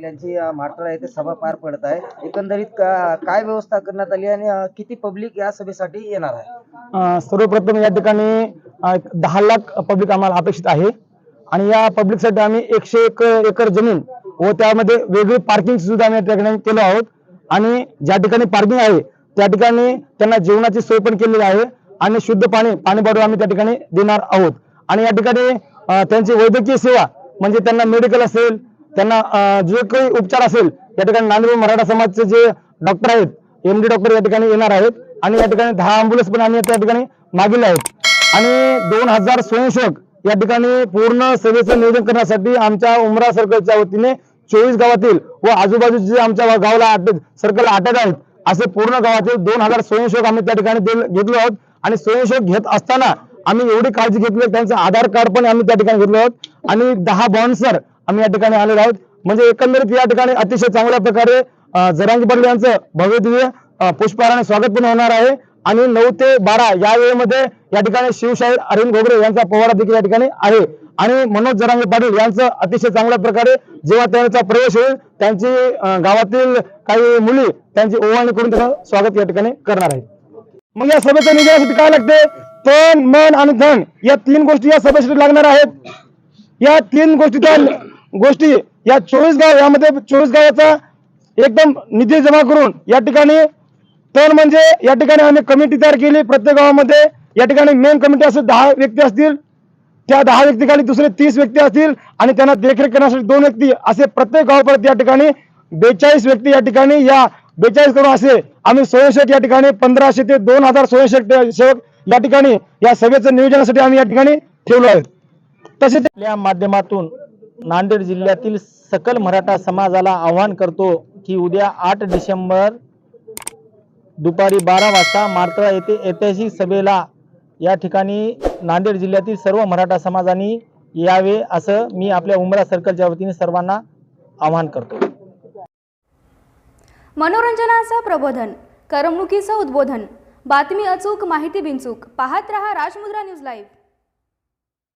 पाटील यांची अ, येथे सभा पार पडत आहे. एकंदरीत काय व्यवस्था करण्यात आली आणि किती पब्लिक या सभेसाठी येणार आहे? सर्वप्रथम या ठिकाणी दहा लाख पब्लिक आम्हाला अपेक्षित आहे. आणि या पब्लिकसाठी आम्ही एकशे एक एकर जमीन व त्यामध्ये वेगळी पार्किंग सुद्धा आम्ही या ठिकाणी केलो आहोत. आणि ज्या ठिकाणी पार्किंग आहे त्या ठिकाणी त्यांना जेवणाची सोय पण केलेली आहे आणि शुद्ध पाणी पाणी बाटू आम्ही त्या ठिकाणी देणार आहोत. आणि या ठिकाणी त्यांची वैद्यकीय सेवा म्हणजे त्यांना मेडिकल असेल त्यांना जे काही उपचार असेल या ठिकाणी नांदेड मराठा समाजचे जे डॉक्टर आहेत एम डी डॉक्टर या ठिकाणी येणार आहेत आणि या ठिकाणी दहा अँब्युलन्स पण आम्ही त्या ठिकाणी मागील आहेत. आणि दोन हजार स्वयंसेवक या ठिकाणी पूर्ण सेवेचं नियोजन करण्यासाठी आमच्या उमरा सर्कलच्या वतीने चोवीस गावातील व आजूबाजूचे जे आमच्या गावाला सर्कल अटॅच आहेत असे पूर्ण गावातील दोन हजार स्वयंसेवक आम्ही त्या ठिकाणी घेतलो आहोत. आणि स्वयंसेवक घेत असताना आम्ही एवढी काळजी घेतली त्यांचं आधार कार्ड पण आम्ही त्या ठिकाणी घेतलो आहोत. आणि दहा बॉन्सर आम्ही या ठिकाणी आलेलो आहोत. म्हणजे एकंदरीत या ठिकाणी अतिशय चांगल्या प्रकारे जरांगी पाटील यांचं भव्यदिव्य पुष्पहाराने स्वागत पण होणार आहे. आणि नऊ ते बारा या वेळेमध्ये या ठिकाणी शिवशाहीर अरविंद घोगरे यांचा पोवाडा देखील या ठिकाणी आहे. आणि मनोज जरांगे पाटील यांचं अतिशय चांगल्या प्रकारे जेव्हा त्यांचा प्रवेश होईल त्यांची गावातील काही मुली त्यांची ओवाळणी करून त्याचं स्वागत या ठिकाणी करणार आहे मग या सभेचं नियोजनासाठी काय लागते? तन मन आणि धन या तीन गोष्टी या सभेसाठी लागणार आहेत. या तीन गोष्टीच्या गोष्टी या चोवीस गाव यामध्ये चोवीस गावाचा एकदम निधी जमा करून या ठिकाणी तर म्हणजे या ठिकाणी आम्ही कमिटी तयार केली. प्रत्येक गावामध्ये या ठिकाणी मेन कमिटी असेल दहा व्यक्ती असतील. त्या दहा व्यक्तीखाली दुसरे तीस व्यक्ती असतील आणि त्यांना देखरेख करण्यासाठी दोन व्यक्ती असे प्रत्येक गावापर्यंत या ठिकाणी बेचाळीस व्यक्ती या ठिकाणी या बेचाळीस करून असे आम्ही स्वयंसेवक या ठिकाणी पंधराशे ते दोन हजार स्वयंसेवक सेवक या ठिकाणी या सभेचं नियोजनासाठी आम्ही या ठिकाणी ठेवलो आहे. तसेच या माध्यमातून नांदेड जिल्ह्यातील सकल मराठा समाजाला आवाहन करतो की उद्या आठ डिसेंबर दुपारी बारा वाजता मारतळा येथे ऐतिहासिक सभेला या ठिकाणी नांदेड जिल्ह्यातील सर्व मराठा समाजाने यावे असं मी आपल्या उमरा सर्कलच्या वतीने सर्वांना आवाहन करतो. मनोरंजनाचं प्रबोधन करमणुकीचं उद्बोधन. बातमी अचूक माहिती बिनचूक. पाहत रहा राजमुद्रा न्यूज लाईव्ह.